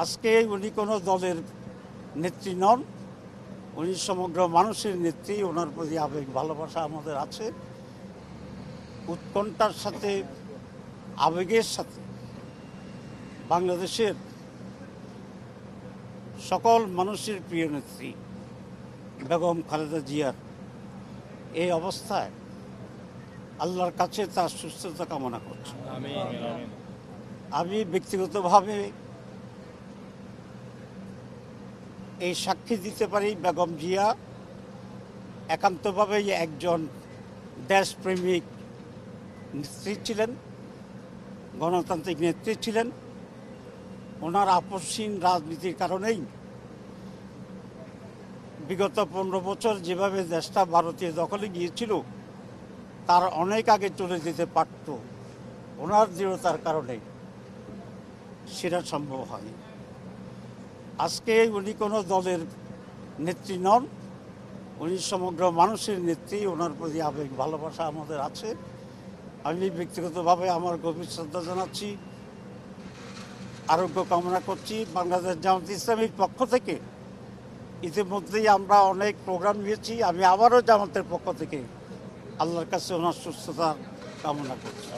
আজকে উনি কোনো দলের নেত্রী নন। উনি সমগ্র মানুষের নেত্রী ওনার প্রতি আবেগ ভালোবাসা আমাদের আছে। উৎকণ্ঠার সাথে আবেগের সাথে বাংলাদেশের সকল মানুষের প্রিয় নেত্রী বেগম খালেদা জিয়ার এই অবস্থায় আল্লাহর কাছে তার সুস্থতা কামনা করছি। আমি ব্যক্তিগতভাবে এই সাক্ষী দিতে পারি বেগম জিয়া। একান্তভাবেই একজন দেশপ্রেমিক নেত্রী ছিলেন, গণতান্ত্রিক নেত্রী ছিলেন। ওনার আপসহীন রাজনীতির কারণেই বিগত পনেরো বছর যেভাবে দেশটা ভারতীয় দখলে গিয়েছিল, তার অনেক আগে চলে যেতে পারত। ওনার দৃঢ়তার কারণে সেটা সম্ভব হয় আজকে উনি কোনো দলের নেত্রী নন। উনি সমগ্র মানুষের নেত্রী, ওনার প্রতি আবেগ, ভালোবাসা আমাদের আছে। আমি ব্যক্তিগতভাবে আমার গভীর শ্রদ্ধা জানাচ্ছি, আরোগ্য কামনা করছি বাংলাদেশ জামাত ইসলামীর পক্ষ থেকে। ইতিমধ্যেই আমরা অনেক প্রোগ্রাম নিয়েছি, আমি আবারও জামাতের পক্ষ থেকে আল্লাহর কাছে ওনার সুস্থতা কামনা করছি।